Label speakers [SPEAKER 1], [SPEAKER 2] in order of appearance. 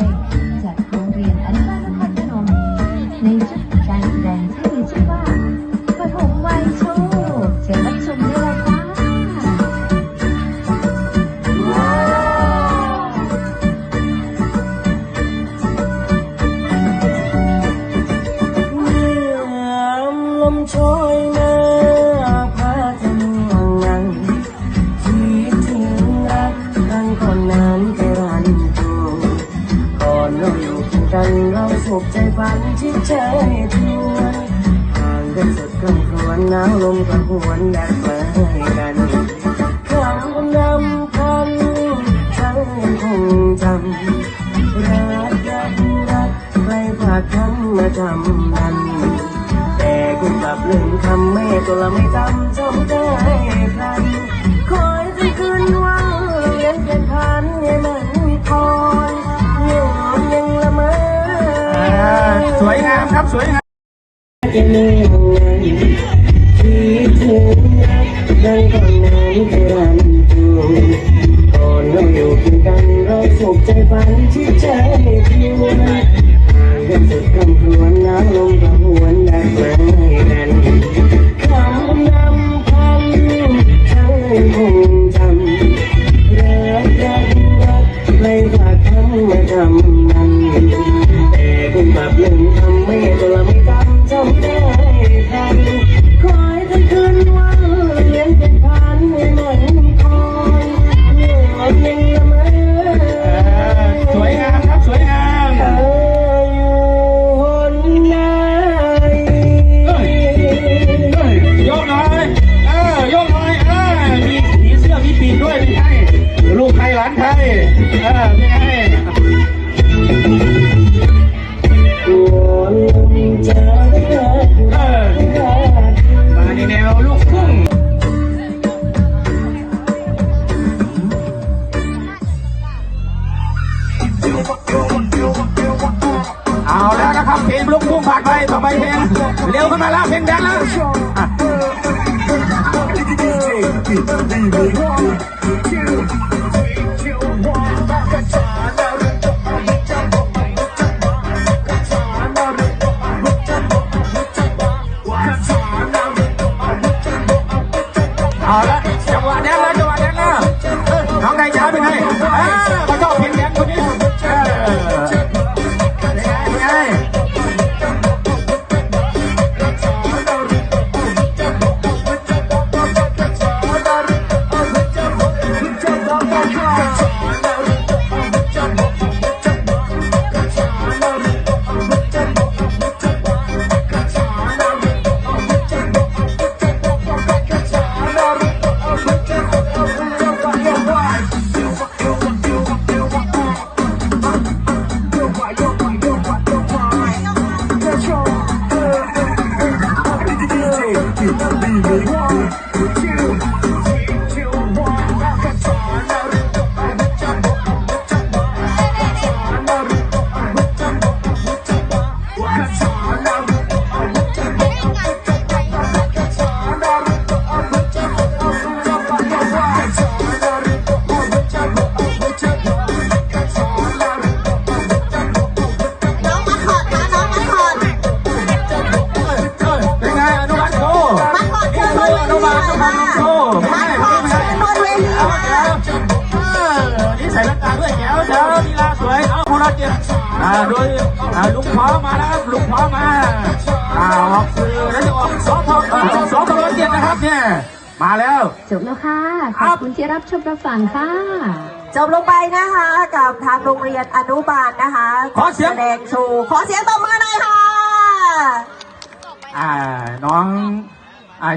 [SPEAKER 1] ด
[SPEAKER 2] ฝันที่เชยชวนห่างกันสุดกำครวนหนาวลมกระหวนอยากมาให้กันคำนำพันฉันยังคงจำรักรักรักใครฝากคำมาจำมันแต่คุณกลับลืมคำแม่ตัวละไม่จำจำได้ครคอยจนคืนว่างเรียนเป็นพัน
[SPEAKER 3] สวยงาม
[SPEAKER 2] จะเล่นไงคิดถึงรักดังก่อนนั้นเคยรันตูก่อนเราอยู่กันเราสุขใจฝันที่ใจชว ไม่ตัวละไม่จำจำได้ ลู
[SPEAKER 3] กทุ่งเอาแล้วนะครับเพลงลูกทุ่งผ่านไปต่อไปเพลงเร็วขึ้นมาแล้วเพลงแดนแล้วอะ เอาพวกเราเจ็บอ่าโดยอ่าลุงพร้อมมาแล้วครับลุงพร้อมมาอ่าออกสื่อแล้วจะออกสอทอเอ่อสอทอเจ็ดนะครับเนี่ยมาแล้ว
[SPEAKER 1] จบแล้วค่ะ ขอบบคุณที่รับชมรับฟังค่ะ
[SPEAKER 4] จบลงไปนะคะกับทางโรงเรียนอนุบาลนะคะ
[SPEAKER 3] ขอเสียง
[SPEAKER 4] แสดงโชว์ขอเสียงตบมือหน่อยค่ะ
[SPEAKER 3] อ่าน้องอ่า